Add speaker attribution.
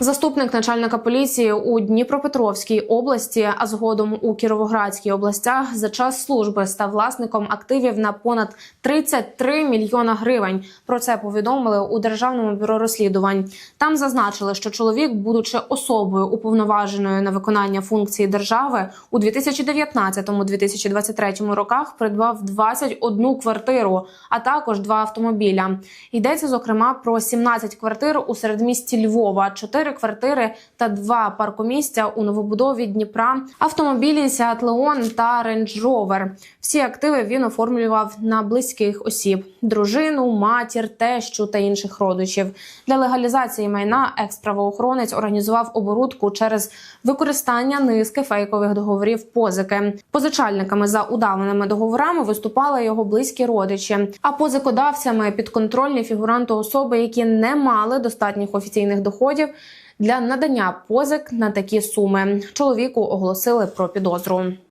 Speaker 1: Заступник начальника поліції у Дніпропетровській області, а згодом у Кіровоградській областях за час служби став власником активів на понад 33 мільйона гривень. Про це повідомили у державному бюро розслідувань. Там зазначили, що чоловік, будучи особою уповноваженою на виконання функції держави, у 2019-2023 роках придбав 21 квартиру, а також два автомобіля. Йдеться зокрема про 17 квартир у середмісті Львова, 4 квартири та два паркомістя у новобудові Дніпра, автомобілі Seat Leon та Range Rover. Всі активи він оформлював на близьких осіб: дружину, матір, тещу та інших родичів. Для легалізації майна екс-правоохоронець організував оборудку через використання низки фейкових договорів позики. Позичальниками за удаваними договорами виступали його близькі родичі, а позикодавцями підконтрольні фігуранту особи, які не мали достатніх офіційних доходів для надання позик на такі суми. Чоловіку оголосили про підозру.